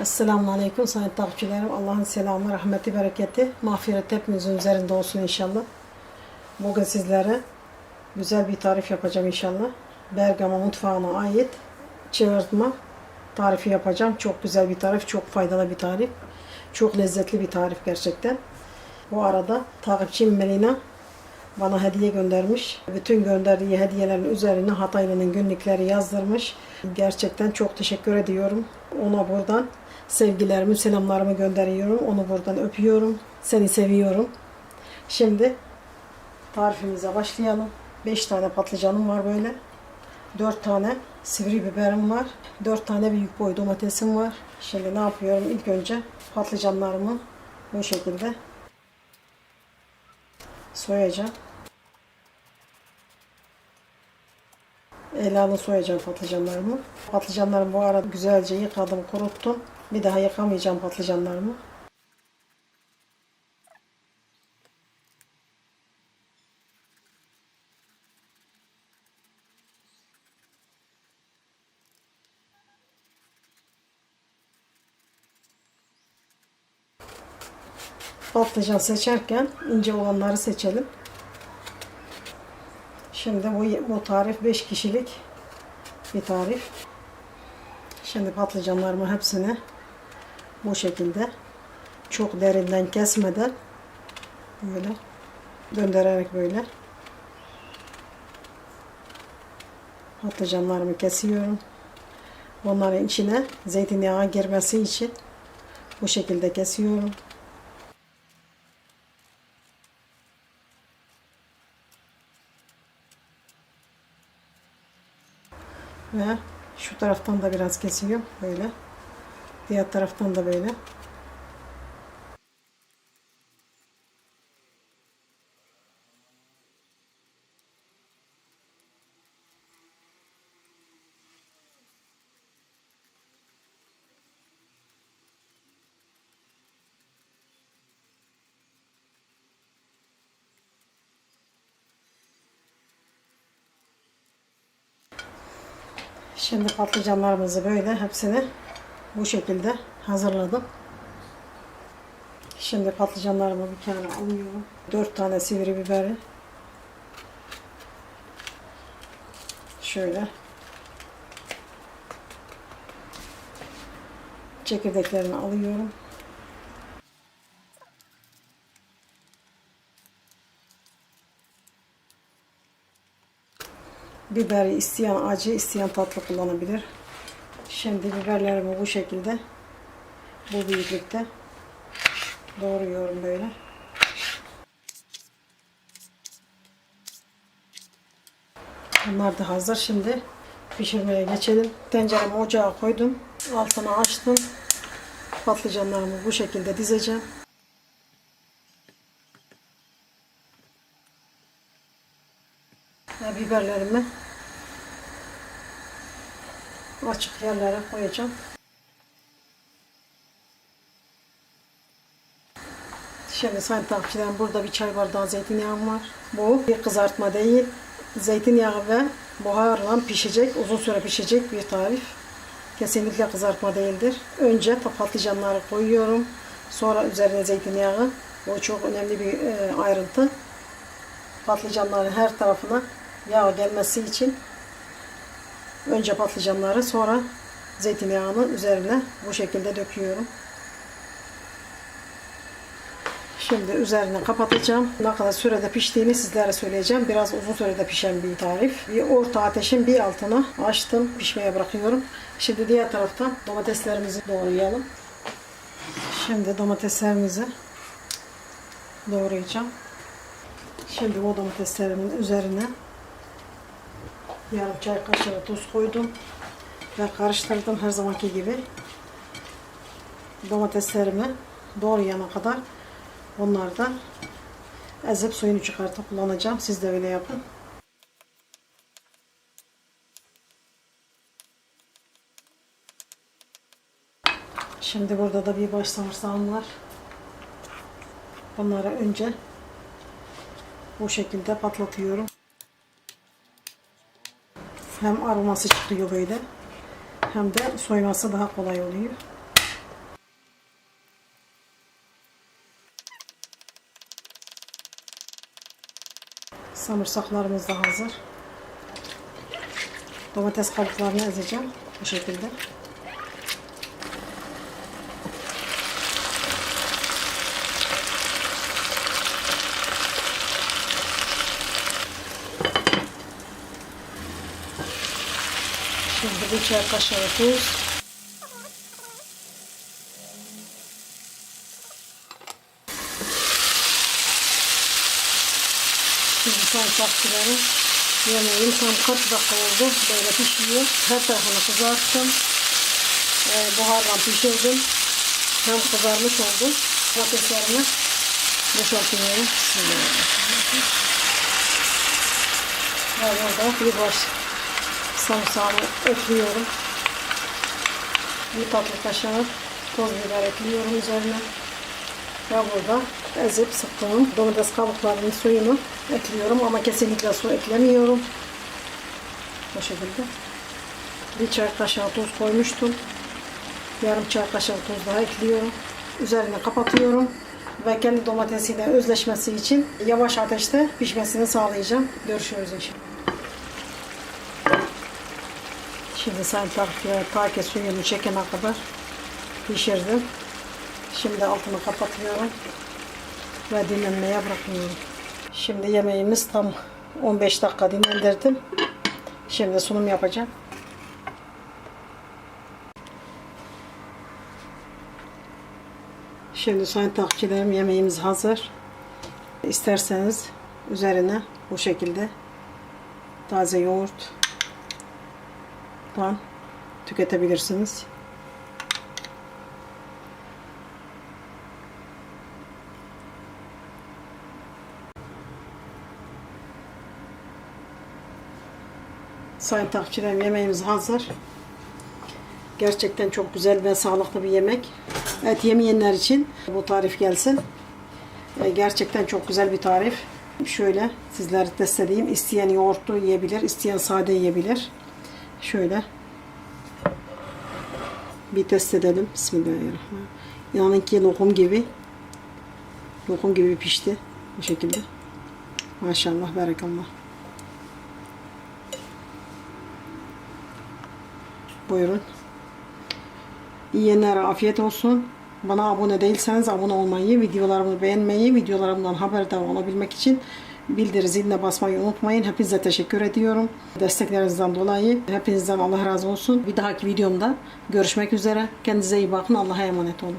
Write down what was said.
Esselamu Aleyküm sayın takipçilerim. Allah'ın selamı, rahmeti, bereketi, mağfiret hepimizin üzerinde olsun inşallah. Bugün sizlere güzel bir tarif yapacağım inşallah. Bergama mutfağına ait çığırtma tarifi yapacağım. Çok güzel bir tarif, çok faydalı bir tarif. Çok lezzetli bir tarif gerçekten. Bu arada takipçim Melina bana hediye göndermiş. Bütün gönderdiği hediyelerin üzerine Hataylı'nın günlükleri yazdırmış. Gerçekten çok teşekkür ediyorum. Ona buradan sevgilerimi, selamlarımı gönderiyorum. Onu buradan öpüyorum. Seni seviyorum. Şimdi tarifimize başlayalım. 5 tane patlıcanım var böyle. 4 tane sivri biberim var. 4 tane büyük boy domatesim var. Şimdi ne yapıyorum? İlk önce patlıcanlarımı bu şekilde soyacağım. Elalı soyacağım patlıcanlarımı. Patlıcanlarımı bu arada güzelce yıkadım, kuruttum. Bir daha yıkamayacağım patlıcanlarımı. Patlıcan seçerken ince olanları seçelim. Şimdi bu, bu tarif 5 kişilik bir tarif. Şimdi patlıcanlarımı hepsini bu şekilde çok derinden kesmeden böyle döndürerek böyle patlıcanlarımı kesiyorum. Onların içine zeytinyağı girmesi için bu şekilde kesiyorum. Ve şu taraftan da biraz kesiyorum böyle. Diğer taraftan da böyle. Şimdi patlıcanlarımızı böyle hepsini bu şekilde hazırladım. Şimdi patlıcanlarımı bir kenara alıyorum. 4 tane sivri biberi. Şöyle. Çekirdeklerini alıyorum. Biberi isteyen acı, isteyen tatlı kullanabilir. Şimdi biberlerimi bu şekilde bu büyüklükte doğruyorum böyle. Bunlar da hazır. Şimdi pişirmeye geçelim. Tenceremi ocağa koydum. Altını açtım. Patlıcanlarımı bu şekilde dizeceğim. Biberlerimi açık yerlere koyacağım. Şimdi sayın takipçilerim burada bir çay bardağı zeytinyağım var. Bu bir kızartma değil. Zeytinyağı ve buharla pişecek, uzun süre pişecek bir tarif. Kesinlikle kızartma değildir. Önce patlıcanları koyuyorum. Sonra üzerine zeytinyağı. Bu çok önemli bir e, ayrıntı. Patlıcanların her tarafına yağ gelmesi için önce patlıcanları sonra zeytinyağını üzerine bu şekilde döküyorum. Şimdi üzerine kapatacağım. Ne kadar sürede piştiğini sizlere söyleyeceğim. Biraz uzun sürede pişen bir tarif. Bir orta ateşin bir altına açtım. Pişmeye bırakıyorum. Şimdi diğer taraftan domateslerimizi doğrayalım. Şimdi domateslerimizi doğrayacağım. Şimdi o domateslerimin üzerine yarım çay kaşığı tuz koydum ve karıştırdım her zamanki gibi. Domateslerimi doğrayana kadar onlardan ezip suyunu çıkartıp kullanacağım. Siz de öyle yapın. Şimdi burada da bir baş sarımsağım var. Bunları önce bu şekilde patlatıyorum. Hem aroması çıkıyor böyle. Hem de soyması daha kolay oluyor. Samırsaklarımız da hazır. Domates kabuklarını ezeceğim bu şekilde. Bir çay kaşığı tuz. Şimdi sarımsakçıları yemeğim tam kaç dakika oldu. Böyle pişiyor. Her tarafını kızarttım. Ee, buharla pişirdim. Hem kızarmış oldu. Patateslerimi boşaltıyorum. Bismillahirrahmanirrahim. Ve burada bir baş sarımsağımı ekliyorum. Bir tatlı kaşığı toz biber ekliyorum üzerine. Ve burada ezip sıktığım domates kabuklarının suyunu ekliyorum ama kesinlikle su eklemiyorum. Bu şekilde. Bir çay kaşığı tuz koymuştum. Yarım çay kaşığı tuz daha ekliyorum. Üzerine kapatıyorum. Ve kendi domatesiyle özleşmesi için yavaş ateşte pişmesini sağlayacağım. Görüşürüz inşallah. Şimdi sen ta ki suyunu çekene kadar pişirdim. Şimdi altını kapatıyorum ve dinlenmeye bırakıyorum. Şimdi yemeğimiz tam 15 dakika dinlendirdim. Şimdi sunum yapacağım. Şimdi sayın takipçilerim yemeğimiz hazır. İsterseniz üzerine bu şekilde taze yoğurttan tüketebilirsiniz. Sayın takipçilerim yemeğimiz hazır. Gerçekten çok güzel ve sağlıklı bir yemek. Evet yemeyenler için bu tarif gelsin. Ee, Gerçekten çok güzel bir tarif. Şöyle sizlere test edeyim. İsteyen yoğurtlu yiyebilir, isteyen sade yiyebilir. Şöyle bir test edelim. Bismillahirrahmanirrahim. İnanın ki lokum gibi lokum gibi pişti. Bu şekilde. Maşallah, berekallah. Buyurun. Yiyenlere afiyet olsun. Bana abone değilseniz abone olmayı, videolarımı beğenmeyi, videolarımdan haberdar olabilmek için bildiri ziline basmayı unutmayın. Hepinize teşekkür ediyorum. Desteklerinizden dolayı hepinizden Allah razı olsun. Bir dahaki videomda görüşmek üzere. Kendinize iyi bakın. Allah'a emanet olun.